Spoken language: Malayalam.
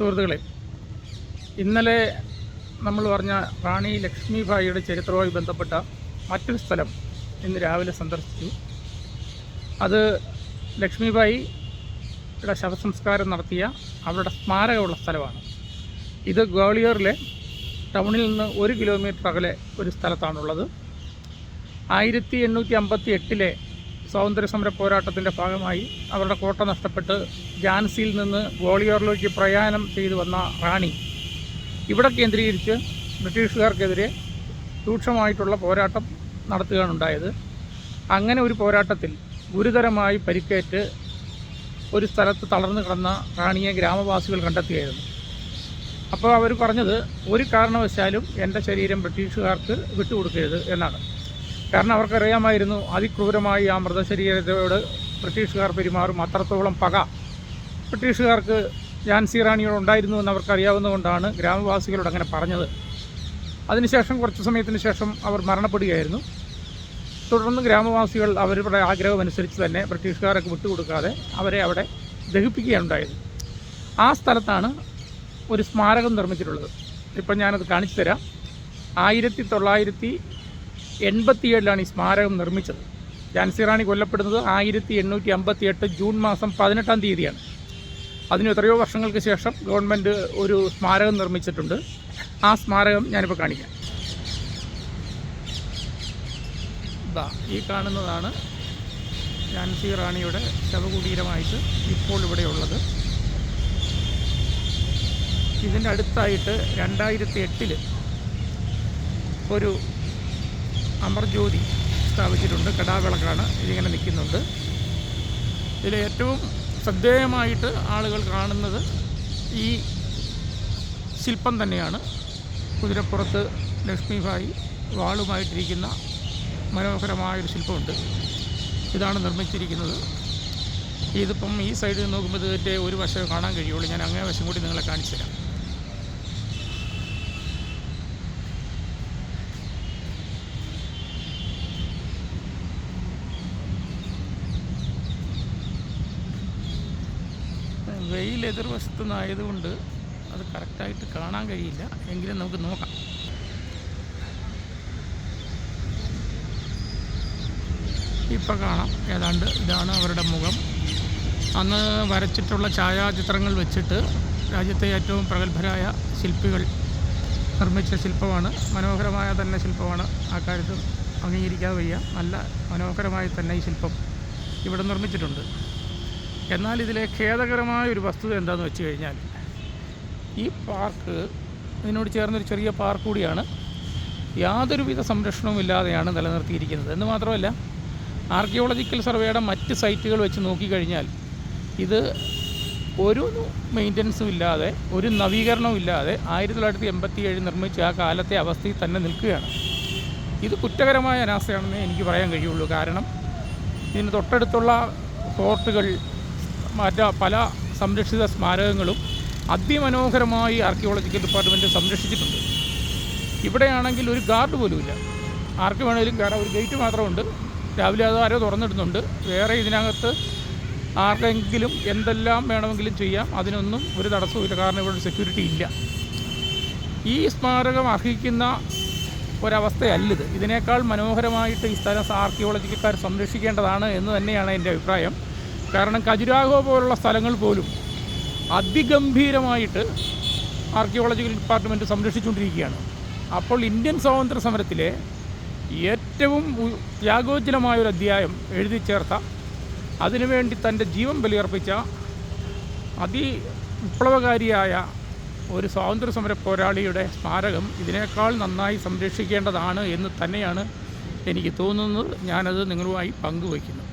സുഹൃത്തുക്കളെ ഇന്നലെ നമ്മൾ പറഞ്ഞ റാണി ലക്ഷ്മിഭായിയുടെ ചരിത്രവുമായി ബന്ധപ്പെട്ട മറ്റൊരു സ്ഥലം ഇന്ന് രാവിലെ സന്ദർശിച്ചു. അത് ലക്ഷ്മിഭായിയുടെ ശവസംസ്കാരം നടത്തിയ അവരുടെ സ്മാരകമുള്ള സ്ഥലമാണ്. ഇത് ഗ്വാളിയറിലെ ടൗണിൽ നിന്ന് ഒരു കിലോമീറ്റർ അകലെ ഒരു സ്ഥലത്താണുള്ളത്. ആയിരത്തി എണ്ണൂറ്റി അമ്പത്തി എട്ടിലെ സ്വാതന്ത്ര്യ സമര പോരാട്ടത്തിന്റെ ഭാഗമായി അവരുടെ കോട്ട നഷ്ടപ്പെട്ട് ഝാൻസിയിൽ നിന്ന് ഗോളിയോറിലേക്ക് പ്രയാണം ചെയ്തു വന്ന റാണി ഇവിടെ കേന്ദ്രീകരിച്ച് ബ്രിട്ടീഷുകാർക്കെതിരെ രൂക്ഷമായിട്ടുള്ള പോരാട്ടം നടത്തുകയാണ് ഉണ്ടായത് അങ്ങനെ ഒരു പോരാട്ടത്തിൽ ഗുരുതരമായി പരിക്കേറ്റ് ഒരു സ്ഥലത്ത് തളർന്നു കിടന്ന റാണിയെ ഗ്രാമവാസികൾ കണ്ടെത്തുകയായിരുന്നു. അപ്പോൾ അവർ പറഞ്ഞത് ഒരു കാരണവശാലും എന്റെ ശരീരം ബ്രിട്ടീഷുകാർക്ക് വിട്ടുകൊടുക്കരുത് എന്നാണ്. കാരണം അവർക്കറിയാമായിരുന്നു അതിക്രൂരമായി ആ മൃതശരീരത്തോട് ബ്രിട്ടീഷുകാർ പെരുമാറും. അത്രത്തോളം പക ബ്രിട്ടീഷുകാർക്ക് ഝാൻസി റാണിയോട് ഉണ്ടായിരുന്നു എന്ന് അവർക്കറിയാവുന്നതുകൊണ്ടാണ് ഗ്രാമവാസികളോട് അങ്ങനെ പറഞ്ഞത്. അതിനുശേഷം കുറച്ച് സമയത്തിന് ശേഷം അവർ മരണപ്പെടുകയായിരുന്നു. തുടർന്ന് ഗ്രാമവാസികൾ അവരുടെ ആഗ്രഹമനുസരിച്ച് തന്നെ ബ്രിട്ടീഷുകാരൊക്കെ വിട്ടുകൊടുക്കാതെ അവരെ അവിടെ ദഹിപ്പിക്കുകയാണ് ഉണ്ടായത് ആ സ്ഥലത്താണ് ഒരു സ്മാരകം നിർമ്മിച്ചിട്ടുള്ളത്. ഇപ്പം ഞാനത് കാണിച്ചു തരാം ആയിരത്തി തൊള്ളായിരത്തി എൺപത്തിയേഴിലാണ് ഈ സ്മാരകം നിർമ്മിച്ചത്. ഝാൻസി റാണി കൊല്ലപ്പെടുന്നത് ആയിരത്തി എണ്ണൂറ്റി അമ്പത്തി എട്ട് ജൂൺ മാസം പതിനെട്ടാം തീയതിയാണ്. അതിന് എത്രയോ വർഷങ്ങൾക്ക് ശേഷം ഗവൺമെന്റ് ഒരു സ്മാരകം നിർമ്മിച്ചിട്ടുണ്ട്. ആ സ്മാരകം ഞാനിപ്പോൾ കാണിക്കാം. ഈ കാണുന്നതാണ് ഝാൻസി റാണിയുടെ ശവകുടീരമായിട്ട് ഇപ്പോൾ ഇവിടെയുള്ളത് ഇതിന്റെ അടുത്തായിട്ട് രണ്ടായിരത്തി എട്ടിൽ ഒരു അമർജ്യോതി സ്ഥാപിച്ചിട്ടുണ്ട്. കടാവിളക്കാണ് ഇതിങ്ങനെ നിൽക്കുന്നുണ്ട്. ഇതിൽ ഏറ്റവും ശ്രദ്ധേയമായിട്ട് ആളുകൾ കാണുന്നത് ഈ ശില്പം തന്നെയാണ്. കുതിരപ്പുറത്ത് ലക്ഷ്മിഭായി വാളുമായിട്ടിരിക്കുന്ന മനോഹരമായൊരു ശില്പമുണ്ട്. ഇതാണ് നിർമ്മിച്ചിരിക്കുന്നത്. ഇതിപ്പം ഈ സൈഡിൽ നോക്കുമ്പോൾ ഇതിന്റെ ഒരു വശം കാണാൻ കഴിയുള്ളൂ. ഞാൻ അങ്ങേ വശം കൂടി നിങ്ങളെ കാണിച്ചു തരാം വെയിൽ എതിർവശത്തു നിന്നായതുകൊണ്ട് അത് കറക്റ്റായിട്ട് കാണാൻ കഴിയില്ല. എങ്കിലും നമുക്ക് നോക്കാം. ഇപ്പം കാണാം. ഏതാണ്ട് ഇതാണ് അവരുടെ മുഖം. അന്ന് വരച്ചിട്ടുള്ള ഛായാചിത്രങ്ങൾ വെച്ചിട്ട് രാജ്യത്തെ ഏറ്റവും പ്രഗത്ഭരായ ശില്പികൾ നിർമ്മിച്ച ശില്പമാണ്. മനോഹരമായ തന്നെ ശില്പമാണ്. ആ കാര്യത്തിൽ അംഗീകരിക്കാതെ വയ്യ. നല്ല മനോഹരമായി തന്നെ ഈ ശില്പം ഇവിടെ നിർമ്മിച്ചിട്ടുണ്ട്. എന്നാൽ ഇതിലെ ഖേദകരമായ ഒരു വസ്തുത എന്താണെന്ന് വെച്ച് കഴിഞ്ഞാൽ ഈ പാർക്ക് ഇതിനോട് ചേർന്നൊരു ചെറിയ പാർക്ക് കൂടിയാണ്. യാതൊരുവിധ സംരക്ഷണവും ഇല്ലാതെയാണ് നിലനിർത്തിയിരിക്കുന്നത്. എന്ന് മാത്രമല്ല ആർക്കിയോളജിക്കൽ സർവേയുടെ മറ്റ് സൈറ്റുകൾ വെച്ച് നോക്കിക്കഴിഞ്ഞാൽ ഇത് ഒരു മെയിന്റനൻസും ഇല്ലാതെ ഒരു നവീകരണവും ഇല്ലാതെ ആയിരത്തി തൊള്ളായിരത്തി എൺപത്തി ഏഴ് നിർമ്മിച്ച ആ കാലത്തെ അവസ്ഥയിൽ തന്നെ നിൽക്കുകയാണ്. ഇത് കുറ്റകരമായ അനാസ്ഥയാണെന്ന് എനിക്ക് പറയാൻ കഴിയുള്ളൂ. കാരണം ഇതിന് തൊട്ടടുത്തുള്ള ഫോർട്ടുകൾ മറ്റ പല സംരക്ഷിത സ്മാരകങ്ങളും അതിമനോഹരമായി ആർക്കിയോളജിക്കൽ ഡിപ്പാർട്ട്മെന്റ് സംരക്ഷിച്ചിട്ടുണ്ട്. ഇവിടെയാണെങ്കിൽ ഒരു ഗാർഡ് പോലുമില്ല. ആർക്ക് വേണമെങ്കിലും കയറാം ഒരു ഗേറ്റ് മാത്രമുണ്ട്. രാവിലെ അത് ആരോ തുറന്നിടുന്നുണ്ട്. വേറെ ഇതിനകത്ത് ആർക്കെങ്കിലും എന്തെല്ലാം വേണമെങ്കിലും ചെയ്യാം. അതിനൊന്നും ഒരു തടസ്സവുമില്ല കാരണം ഇവിടെ സെക്യൂരിറ്റി ഇല്ല. ഈ സ്മാരകം അർഹിക്കുന്ന ഒരവസ്ഥയല്ലിത് ഇതിനേക്കാൾ മനോഹരമായിട്ട് ഈ സ്ഥലം ആർക്കിയോളജിക്കാർ സംരക്ഷിക്കേണ്ടതാണ് എന്ന് തന്നെയാണ് എന്റെ അഭിപ്രായം. കാരണം ഖജുരാഹോ പോലുള്ള സ്ഥലങ്ങൾ പോലും അതിഗംഭീരമായിട്ട് ആർക്കിയോളജിക്കൽ ഡിപ്പാർട്ട്മെന്റ് സംരക്ഷിച്ചുകൊണ്ടിരിക്കുകയാണ്. അപ്പോൾ ഇന്ത്യൻ സ്വാതന്ത്ര്യ സമരത്തിലെ ഏറ്റവും ത്യാഗോജ്ജലമായ ഒരു അധ്യായം എഴുതി ചേർത്ത അതിനുവേണ്ടി തന്റെ ജീവൻ ബലിയർപ്പിച്ച അതി വിപ്ലവകാരിയായ ഒരു സ്വാതന്ത്ര്യ സമര പോരാളിയുടെ സ്മാരകം ഇതിനേക്കാൾ നന്നായി സംരക്ഷിക്കേണ്ടതാണ് എന്ന് തന്നെയാണ് എനിക്ക് തോന്നുന്നത്. ഞാനത് നിങ്ങളുമായി പങ്കുവയ്ക്കുന്നു.